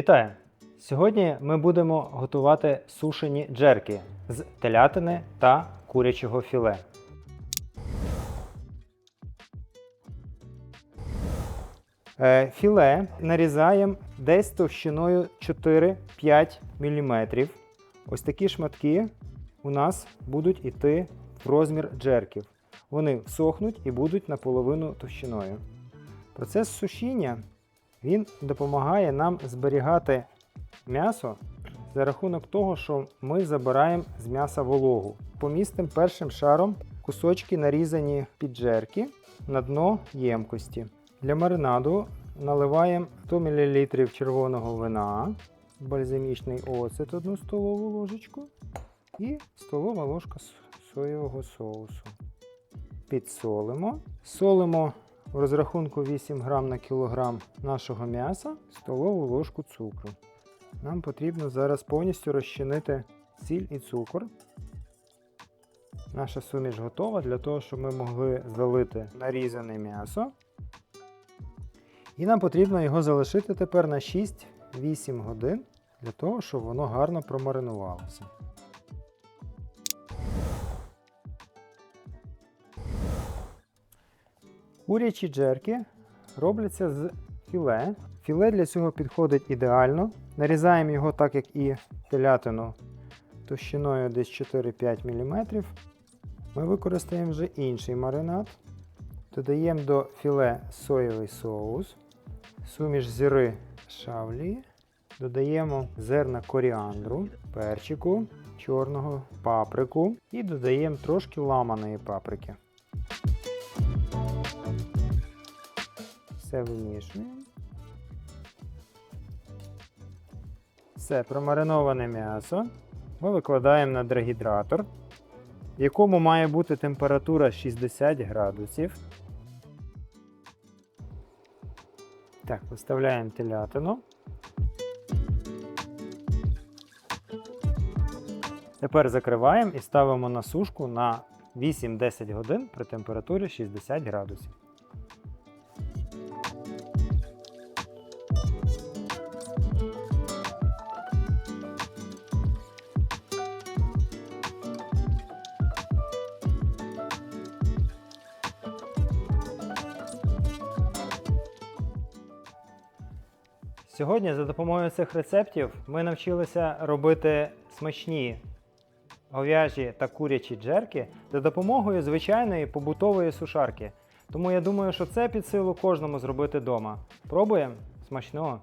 Вітаю! Сьогодні ми будемо готувати сушені джерки з телятини та курячого філе. Е, Філе нарізаємо десь товщиною 4-5 мм. Ось такі шматки у нас будуть йти в розмір джерків. Вони всохнуть і будуть наполовину товщиною. Процес сушіння він допомагає нам зберігати м'ясо за рахунок того, що ми забираємо з м'яса вологу. Помістимо першим шаром кусочки нарізані піджерки на дно ємкості. Для маринаду наливаємо 100 мл червоного вина, бальзамічний оцет 1 столову ложечку і столова ложка соєвого соусу. Підсолимо. Солимо в розрахунку 8 грам на кілограм нашого м'яса столову ложку цукру. Нам потрібно зараз повністю розчинити сіль і цукор. Наша суміш готова для того, щоб ми могли залити нарізане м'ясо. І нам потрібно його залишити тепер на 6-8 годин для того, щоб воно гарно промаринувалося. Курячі джерки робляться з філе. Філе для цього підходить ідеально. Нарізаємо його так, як і телятину товщиною десь 4-5 мм. Ми використаємо вже інший маринад. Додаємо до філе соєвий соус, суміш зіри шавлії, додаємо зерна коріандру, перчику, чорного паприку і додаємо трошки ламаної паприки. Все вимішуємо. Все, промариноване м'ясо ми викладаємо на дегідратор, в якому має бути температура 60 градусів. Так, виставляємо телятину. Тепер закриваємо і ставимо на сушку на 8-10 годин при температурі 60 градусів. Сьогодні за допомогою цих рецептів ми навчилися робити смачні говяжі та курячі джерки за допомогою звичайної побутової сушарки. Тому я думаю, що це під силу кожному зробити вдома. Пробуємо смачного!